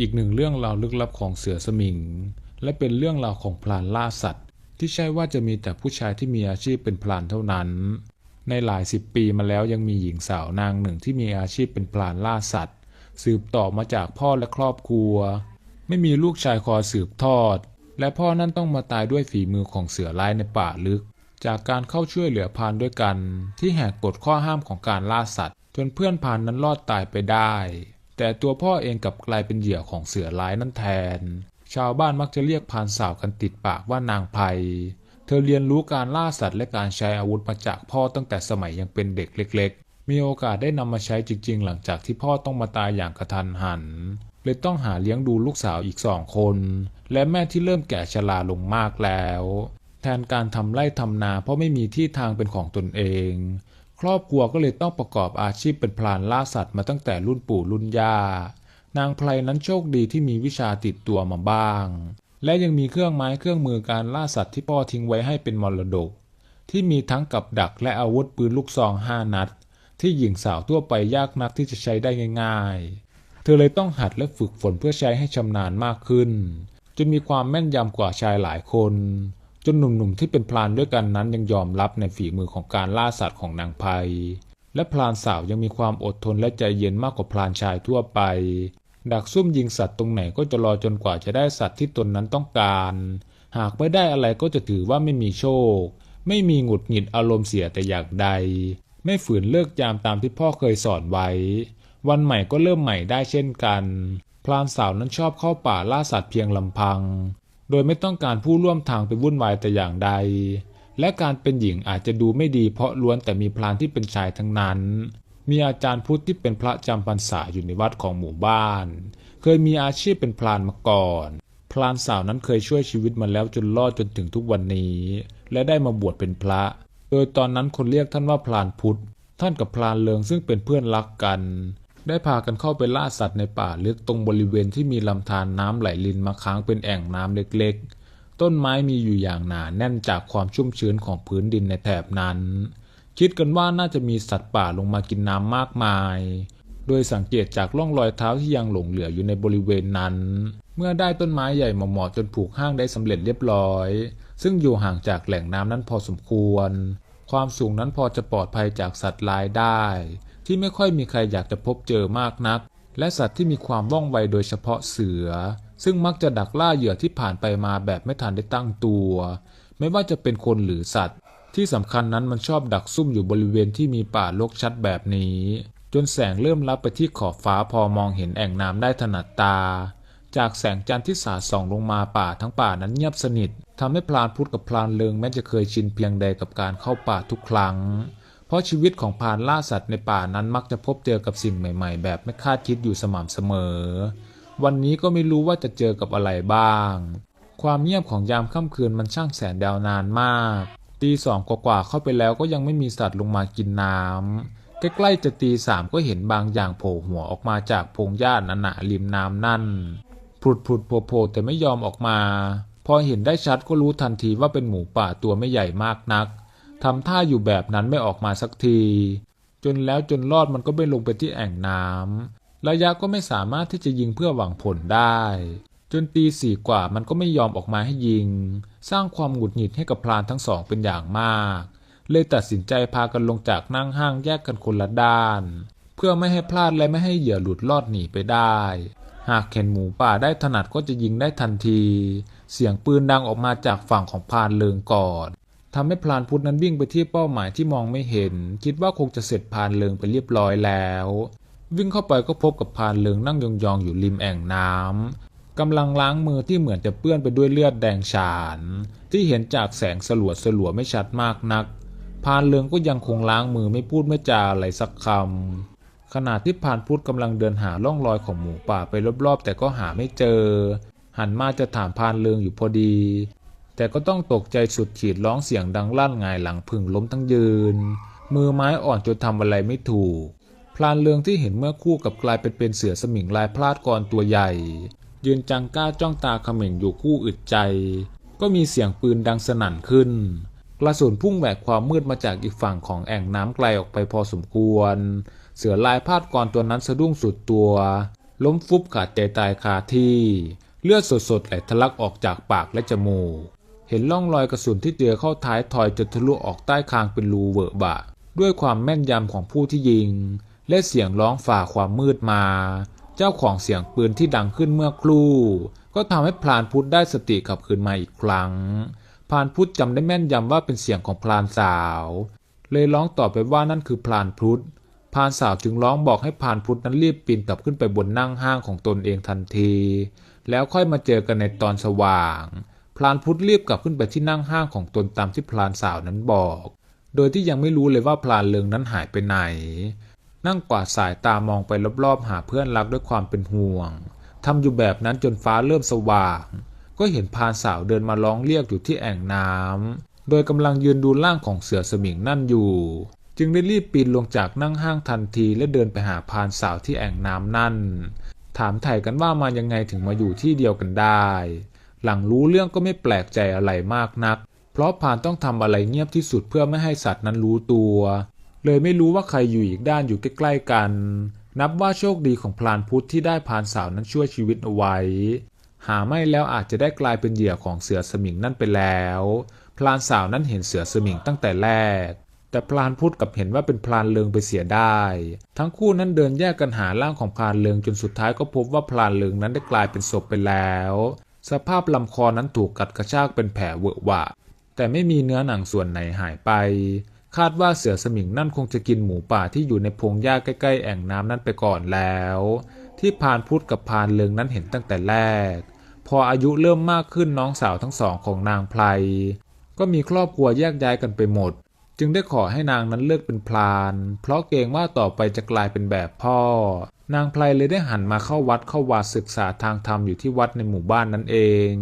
อีกหนึ่งเรื่องราวลึกลับของเสือสมิง และเป็นเรื่องราวของพลานล่าสัตว์ ที่ใช่ว่าจะมีแต่ผู้ชายที่มีอาชีพเป็นพลานเท่านั้น ในหลายสิบปีมาแล้วยังมีหญิงสาวนางหนึ่งที่มีอาชีพเป็นพลานล่าสัตว์ สืบต่อมาจากพ่อและครอบครัว ไม่มีลูกชายคอยสืบทอด และพ่อนั้นต้องมาตายด้วยฝีมือของเสือร้ายในป่าลึก จากการเข้าช่วยเหลือพรานด้วยกัน ที่แหกกฎข้อห้ามของการล่าสัตว์ จนเพื่อนพรานนั้นรอดตายไปได้ แต่ตัวพ่อเองกลับกลายเป็นเหยื่อของเสือร้ายนั้นแทน ชาวบ้านมักจะเรียกพานสาวกันติดปากว่านางไพเธอเรียนรู้การล่าสัตว์และการใช้อาวุธมาจากพ่อตั้งแต่สมัยยังเป็นเด็กเล็ก ๆ มีโอกาสได้นำมาใช้จริง ๆ หลังจากที่พ่อต้องมาตายอย่างกระทันหันเลยต้องหาเลี้ยงดูลูกสาวอีกสองคน และแม่ที่เริ่มแก่ชราลงมากแล้ว แทนการทำไร่ทำนาเพราะไม่มีที่ทางเป็นของตนเอง ครอบครัวก็เลยต้องประกอบอาชีพเป็นพลานล่าสัตว์มาตั้งแต่รุ่นปู่รุ่นย่านางไพรนั้นโชคดีที่มีวิชาติดตัวมาบ้าง และยังมีเครื่องไม้เครื่องมือการล่าสัตว์ที่พ่อทิ้งไว้ให้เป็นมรดก ที่มีทั้งกับดักและอาวุธปืนลูกซองห้านัด ที่หญิงสาวทั่วไปยากนักที่จะใช้ได้ง่าย ๆ เธอเลยต้องหัดและฝึกฝนเพื่อใช้ให้ชำนาญมากขึ้น จนมีความแม่นยำกว่าชายหลายคน จนหนุ่มๆที่เป็นพลานด้วยกันนั้นยังยอมรับในฝีมือของการล่าสัตว์ของนางไพและพลานสาวยังมีความอดทนและใจเย็นมากกว่าพลานชายทั่วไป ดักซุ่มยิงสัตว์ตรงไหนก็จะรอจนกว่าจะได้สัตว์ที่ตนนั้นต้องการ หากไม่ได้อะไรก็จะถือว่าไม่มีโชค ไม่มีหงุดหงิดอารมณ์เสียแต่อย่างใด ไม่ฝืนเลิกยามตามที่พ่อเคยสอนไว้ วันใหม่ก็เริ่มใหม่ได้เช่นกัน พลานสาวนั้นชอบเข้าป่าล่าสัตว์เพียงลำพัง โดยไม่ต้องการผู้ร่วมทางไปวุ่นวายแต่อย่างใด และการเป็นหญิงอาจจะดูไม่ดีเพราะล้วนแต่มีพลานที่เป็นชายทั้งนั้น มีอาจารย์พุทธที่เป็นพระจำพรรษาอยู่ในวัดของหมู่บ้าน เคยมีอาชีพเป็นพลานมาก่อนพลานสาวนั้นเคยช่วยชีวิตมาแล้วจนรอดจนถึงทุกวันนี้ และได้มาบวชเป็นพระ โดยตอนนั้นคนเรียกท่านว่าพลานพุทธท่านกับพลานเลิงซึ่งเป็นเพื่อนรักกัน ได้พากันเข้าไปล่าสัตว์ในป่าลึกตรงบริเวณที่มีลำธารน้ำไหลลินมาค้างเป็นแอ่งน้ำเล็กๆ ต้นไม้มีอยู่อย่างหนาแน่นจากความชุ่มชื้นของพื้นดินในแถบนั้น คิดกันว่าน่าจะมีสัตว์ป่าลงมากินน้ำมากมาย โดยสังเกตจากร่องรอยเท้าที่ยังหลงเหลืออยู่ในบริเวณนั้น เมื่อได้ต้นไม้ใหญ่มาเหมาะจนผูกห้างได้สำเร็จเรียบร้อย ซึ่งอยู่ห่างจากแหล่งน้ำนั้นพอสมควร ความสูงนั้นพอจะปลอดภัยจากสัตว์ร้ายได้ ที่ไม่ค่อยมีใครอยากจะพบเจอมากนัก และสัตว์ที่มีความว่องไวโดยเฉพาะเสือ ซึ่งมักจะดักล่าเหยื่อที่ผ่านไปมาแบบไม่ทันได้ตั้งตัว ไม่ว่าจะเป็นคนหรือสัตว์ ที่สำคัญนั้นมันชอบดักซุ่มอยู่บริเวณที่มีป่ารกชัดแบบนี้ จนแสงเริ่มลับไปที่ขอบฟ้าพอมองเห็นแอ่งน้ำได้ถนัดตาจากแสงจันทร์ที่สาดส่องลงมาป่าทั้งป่านั้นเงียบสนิททำให้พลานพุทธกับพลานเลิงแม้จะเคยชินเพียงใดกับการเข้าป่าทุกครั้ง เพราะชีวิตของพานล่าสัตว์ในป่านั้นมักจะพบเจอกับสิ่งใหม่ ๆ แบบไม่คาดคิดอยู่สม่ำเสมอ วันนี้ก็ไม่รู้ว่าจะเจอกับอะไรบ้าง ความเงียบของยามค่ำคืนมันช่างแสนยาวนานมาก ตีสองกว่าๆเข้าไปแล้วก็ยังไม่มีสัตว์ลงมากินน้ำใกล้ๆจะตีสามก็เห็นบางอย่างโผล่หัวออกมาจากพงหญ้าหนาๆริมน้ำนั่นผุดผุดโผล่ๆแต่ไม่ยอมออกมา พอเห็นได้ชัดก็รู้ทันทีว่าเป็นหมูป่าตัวไม่ใหญ่มากนัก ทำท่าอยู่แบบนั้นไม่ออกมาสักที จนแล้วจนรอดมันก็ไม่ลงไปที่แอ่งน้ำระยะก็ไม่สามารถที่จะยิงเพื่อหวังผลได้ จนตีสี่กว่ามันก็ไม่ยอมออกมาให้ยิง สร้างความหงุดหงิดให้กับพลานทั้งสองเป็นอย่างมาก เลยตัดสินใจพากันลงจากนั่งห้างแยกกันคนละด้าน เพื่อไม่ให้พลาดและไม่ให้เหยื่อหลุดลอดหนีไปได้หากเห็นหมูป่าได้ถนัดก็จะยิงได้ทันที เสียงปืนดังออกมาจากฝั่งของพรานเลิงก่อน ทำให้พลานพุทธนั้นวิ่งไปที่เป้าหมายที่มองไม่เห็น คิดว่าคงจะเสร็จพานเลิงไปเรียบร้อยแล้ว วิ่งเข้าไปก็พบกับพานเลิงนั่งยองๆอยู่ริมแอ่งน้ำกำลังล้างมือที่เหมือนจะเปื้อนไปด้วยเลือดแดงฉาน ที่เห็นจากแสงสลัวสลัวไม่ชัดมากนัก พานเลิงก็ยังคงล้างมือไม่พูดไม่จาอะไรสักคำขณะที่พานพุทธกำลังเดินหาร่องรอยของหมูป่าไปรอบๆ แต่ก็หาไม่เจอ หันมาจะถามพานเลิงอยู่พอดี แต่ก็ต้องตกใจสุดขีดร้องเสียงดังลั่นงายหลังพึ่งล้มทั้งยืน มือไม้อ่อนจนทำอะไรไม่ถูก พลานเลืองที่เห็นเมื่อคู่กับกลายเป็นเป็นเสือสมิงลายพลาดกรตัวใหญ่ ยืนจังก้าจ้องตาเขม่งอยู่คู่อึดใจ ก็มีเสียงปืนดังสนั่นขึ้นกระสุนพุ่งแหวกความมืดมาจากอีกฝั่งของแอ่งน้ำไกลออกไปพอสมควร เสือลายพาดกรตัวนั้นสะดุ้งสุดตัว ล้มฟุบขาดใจตายคาที่ เลือดสดๆไหลทะลักออกจากปากและจมูก เห็นร่องรอยกระสุนที่เจอเข้าท้ายทอยจนทะลุออกใต้คางเป็นรูเวอะบะ ด้วยความแม่นยำของผู้ที่ยิง และเสียงร้องฝ่าความมืดมา เจ้าของเสียงปืนที่ดังขึ้นเมื่อครู่ ก็ทำให้พลานพุทธได้สติกลับคืนมาอีกครั้งพลานพุทธจำได้แม่นยำว่าเป็นเสียงของพลานสาว เลยร้องตอบไปว่านั่นคือพลานพุทธพานสาวจึงร้องบอกให้พานพุทธนั้นรีบปีนกลับขึ้นไปบนนั่งห้างของตนเองทันที แล้วค่อยมาเจอกันในตอนสว่าง พรานพุทธรีบกลับขึ้นไปที่นั่งห้างของตนตามที่พรานสาวนั้นบอก โดยที่ยังไม่รู้เลยว่าพรานเลิงนั้นหายไปไหน นั่งกวาดสายตามองไปรอบๆ หาเพื่อนรักด้วยความเป็นห่วงทำอยู่แบบนั้นจนฟ้าเริ่มสว่าง ก็เห็นพานสาวเดินมาร้องเรียกอยู่ที่แอ่งน้ำโดยกำลังยืนดูร่างของเสือสมิงนั่นอยู่ จึงได้รีบปีนลงจากนั่งห้างทันทีและเดินไปหาพานสาวที่แอ่งน้ำนั่น ถามไถ่กันว่ามายังไงถึงมาอยู่ที่เดียวกันได้ หลังรู้เรื่องก็ไม่แปลกใจอะไรมากนัก เพราะพานต้องทำอะไรเงียบที่สุดเพื่อไม่ให้สัตว์นั้นรู้ตัว เลยไม่รู้ว่าใครอยู่อีกด้านอยู่ใกล้ๆกัน นับว่าโชคดีของพรานพุทธที่ได้พานสาวนั้นช่วยชีวิตเอาไว้ หาไม่แล้วอาจจะได้กลายเป็นเหยื่อของเสือสมิงนั่นไปแล้ว พลานสาวนั้นเห็นเสือสมิงตั้งแต่แรกแต่พลานพุทธกลับเห็นว่าเป็นพลานเลิงไปเสียได้ ทั้งคู่นั้นเดินแยกกันหาร่างของพลานเลิงจนสุดท้ายก็พบว่าพลานเลิงนั้นได้กลายเป็นศพไปแล้ว สภาพลำคอนั้นถูกกัดกระชากเป็นแผลเวอะหวะ แต่ไม่มีเนื้อหนังส่วนไหนหายไป คาดว่าเสือสมิงนั่นคงจะกินหมูป่าที่อยู่ในพงหญ้าใกล้ๆ แอ่งน้ำนั้นไปก่อนแล้ว ที่พานพุทธกับพานเลิงนั้นเห็นตั้งแต่แรก พออายุเริ่มมากขึ้นน้องสาวทั้งสองของนางไพรก็มีครอบครัวแยกย้ายกันไปหมด จึงได้ขอให้นางนั้นเลิกเป็นพรานเพราะเกรงว่าต่อไปจะกลายเป็นแบบพ่อ นางไพรเลยได้หันมาเข้าวัดเข้าวาศึกษาทางธรรมอยู่ที่วัดในหมู่บ้านนั่นเอง